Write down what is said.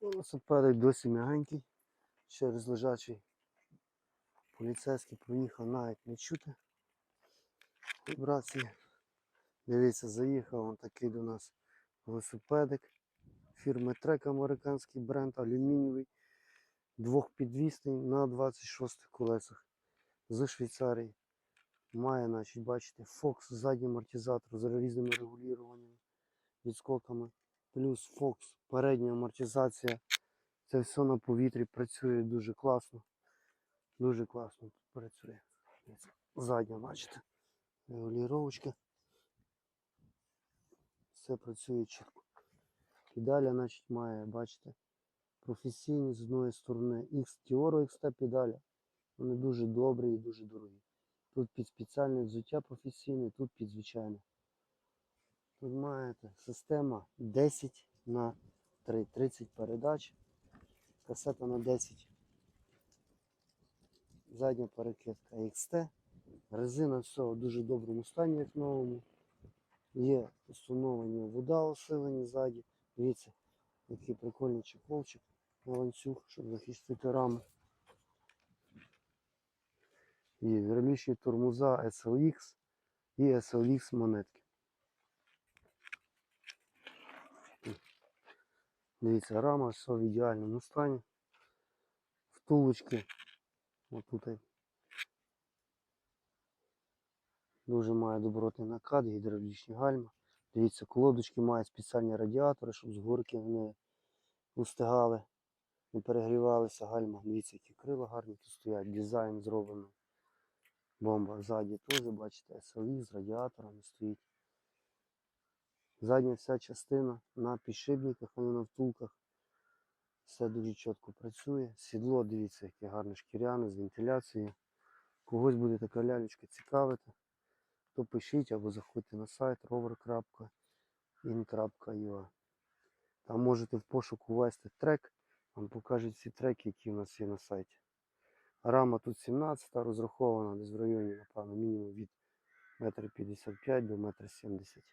Велосипедик досі м'ягенький, через лежачий поліцейський проїхав навіть не чути. Вібрації. Дивіться, заїхав он такий до нас велосипедик. Фірми Трек, американський бренд, алюмінієвий, двохпідвісний на 26 колесах з Швейцарії. Має, значить, бачите, Fox задній амортизатор з різними регулюваннями, відскоками. Плюс Fox передня амортизація. Це все на повітрі працює дуже класно. Дуже класно тут працює. Задня, бачите, регулювачка. Все працює чітко. І далі, значить, має, бачите, професійні з одної сторони X Tioro XT педаля. Вони дуже добрі і дуже дорогі. Тут під спеціальне взуття професійне, тут під звичайне. Тут маєте система 10 на 3, 30 передач, касета на 10. Задня перекидка XT. Резина все в дуже доброму стані, як новому. Є установлені вода усилені ззаді. Дивіться, який прикольний чехолчик на ланцюг, щоб захистити раму. І гідролічні тормоза SLX і SLX монетки. Дивіться, рама все в ідеальному стані. Втулочки. Отут. Дуже має добротний накат, гідравлічні гальма. Дивіться, колодочки мають спеціальні радіатори, щоб з горки не устигали, не перегрівалися гальма. Дивіться, які крила гарні тут стоять, дизайн зроблений. Бомба ззаді теж, бачите, SLX з радіаторами стоїть. Задня вся частина на підшипниках, а не на втулках. Все дуже чітко працює. Сідло, дивіться, яке гарне шкіряне з вентиляцією. Когось буде така лялечка цікавити, то пишіть або заходьте на сайт rover.in.ua. Там можете в пошуку ввести трек, вам покажуть всі треки, які у нас є на сайті. Рама тут 17, розрахована десь в районі, напевно, мінімум від 1,55 до 1,70 м.